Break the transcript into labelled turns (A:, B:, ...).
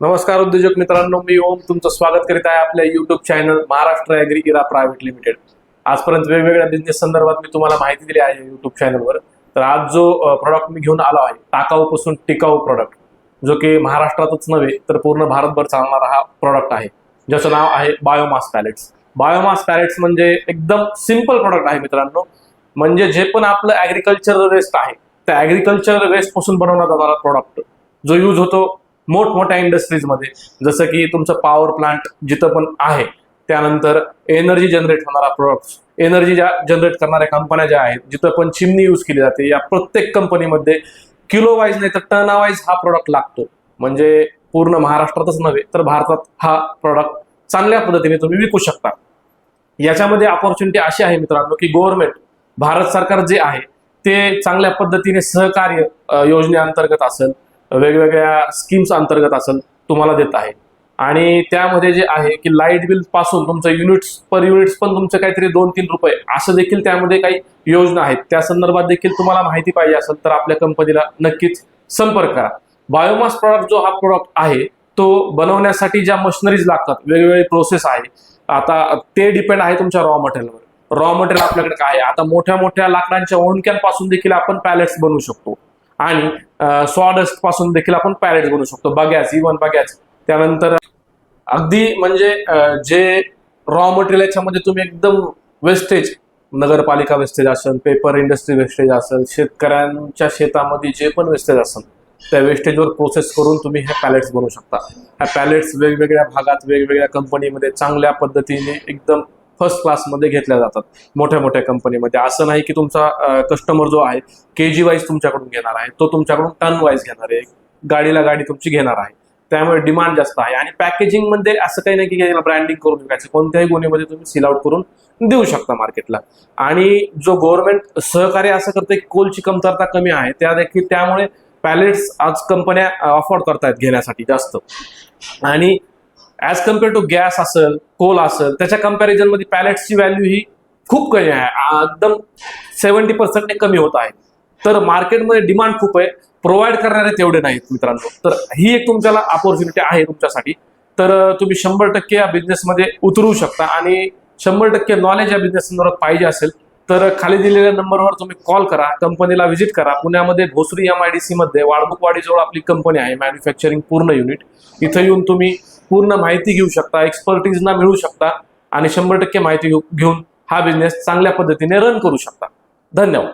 A: नमस्कार उद्योजक मित्रांनो मी ओम तुमचं स्वागत करीत आहे आपल्या YouTube channel Maharashtra agri era private limited आजपर्यंत वेगवेगळ्या बिझनेस संदर्भात मी तुम्हाला माहिती दिली आहे युट्यूब चॅनलवर तर आज जो प्रॉडक्ट मी घेऊन आलो आहे टाकाऊपासून टिकाऊ प्रॉडक्ट जो की महाराष्ट्रातच नव्हे तर पूर्ण भारतभर चालणारा हा प्रॉडक्ट आहे. ज्याचं नाव आहे बायोमास पॅलेट्स बायोमास पॅलेट्स म्हणजे एकदम सिंपल प्रॉडक्ट आहे मित्रांनो. म्हणजे जे पण आपलं ॲग्रिकल्चरल वेस्ट आहे त्या ॲग्रिकल्चरल वेस्टपासून जाणारा येणारा प्रॉडक्ट जो यूज होतो मोठमोठ्या इंडस्ट्रीजमध्ये जसं की तुमचं पॉवर प्लांट जिथं पण आहे त्यानंतर एनर्जी जनरेट होणारा प्रोडक्ट्स एनर्जी ज्या जनरेट करणाऱ्या कंपन्या ज्या आहेत जिथं पण चिमणी यूज केली जाते या प्रत्येक कंपनीमध्ये किलो वाईज नाही तर टना वाईज हा प्रोडक्ट लागतो. म्हणजे पूर्ण महाराष्ट्रातच नव्हे तर भारतात हा प्रोडक्ट चांगल्या पद्धतीने तुम्ही विकू शकता. याच्यामध्ये ऑपॉर्च्युनिटी अशी आहे मित्रांनो की गव्हर्नमेंट भारत सरकार जे आहे ते चांगल्या पद्धतीने सहकार्य योजनेअंतर्गत असेल वेगवेगळ्या स्कीम्स अंतर्गत असेल तुम्हाला देत आहे. आणि त्यामध्ये जे आहे की लाइट बिलपासून तुमचं युनिट्स पर युनिट्स पण तुमचं काहीतरी दोन तीन रुपये असं देखील त्यामध्ये काही योजना आहेत. त्या संदर्भात देखील तुम्हाला माहिती पाहिजे असेल तर आपल्या कंपनीला नक्कीच संपर्क करा. बायोमास प्रॉडक्ट जो हा प्रोडक्ट आहे तो बनवण्यासाठी ज्या मशिनरीज लागतात वेगवेगळी प्रोसेस आहे. आता ते डिपेंड आहे तुमच्या रॉ मटेरियलवर रॉ मटेरियल आपल्याकडे काय आहे? आता मोठ्या मोठ्या लाकडांच्या ओंडक्यांपासून देखील आपण पॅलेट्स बनवू शकतो. आणि सॉडस्टपासून देखील आपण पॅरेट बनवू शकतो. बग्याच इवन बग्याच. त्यानंतर अगदी म्हणजे जे रॉ मटेरियल याच्यामध्ये तुम्ही एकदम वेस्टेज नगरपालिका वेस्टेज असेल पेपर इंडस्ट्री वेस्टेज असेल शेतकऱ्यांच्या शेतामध्ये जे पण वेस्टेज असेल त्या वेस्टेजवर प्रोसेस करून तुम्ही हे पॅलेट्स बनवू शकता. ह्या पॅलेट्स वेगवेगळ्या भागात वेगवेगळ्या कंपनीमध्ये चांगल्या पद्धतीने एकदम फर्स्ट क्लासमध्ये घेतल्या जातात मोठ्या मोठ्या कंपनीमध्ये असं नाही की तुमचा कस्टमर जो आहे के जी वाईज तुमच्याकडून घेणार आहे तो तुमच्याकडून टन वाईज घेणार आहे गाडीला गाडी तुमची घेणार आहे. त्यामुळे डिमांड जास्त आहे. आणि पॅकेजिंगमध्ये असं काही नाही की याला ब्रँडिंग करून विकायचं. कोणत्याही गुन्हेमध्ये तुम्ही सील आउट करून देऊ शकता मार्केटला आणि जो गव्हर्नमेंट सहकार्य असं करते की कोलची कमतरता कमी आहे त्या देखील त्यामुळे पॅलेट्स आज कंपन्या अफोर्ड करतायत घेण्यासाठी जास्त. आणि ॲज कंपेअर टू गॅस असेल कोल असेल त्याच्या कंपॅरिझनमध्ये पॅलेट्सची व्हॅल्यू ही खूप कमी आहे. एकदम सेवन्टी पर्सेंट कमी होत आहे. तर मार्केटमध्ये डिमांड खूप आहे. प्रोव्हाइड करणारे तेवढे नाहीत मित्रांनो. तर ही एक तुमच्याला अपॉर्च्युनिटी आहे तुमच्यासाठी. तर तुम्ही शंभर टक्के या बिझनेसमध्ये उतरू शकता. आणि शंभर टक्के नॉलेज या बिझनेस पाहिजे असेल. तर खाली दिलेल्या नंबरवर तुम्ही कॉल करा कंपनीला व्हिजिट करा. पुण्यामध्ये Bhosari M I D C मध्ये वाळमुकवाडीजवळ आपली कंपनी आहे मॅन्युफॅक्चरिंग पूर्ण युनिट इथं येऊन तुम्ही पूर्ण माहिती घेऊ शकता एक्सपर्टीजना मिळू शकता आणि शंभर टक्के माहिती घेऊ- घेऊन हा बिझनेस चांगल्या पद्धतीने रन करू शकता. धन्यवाद.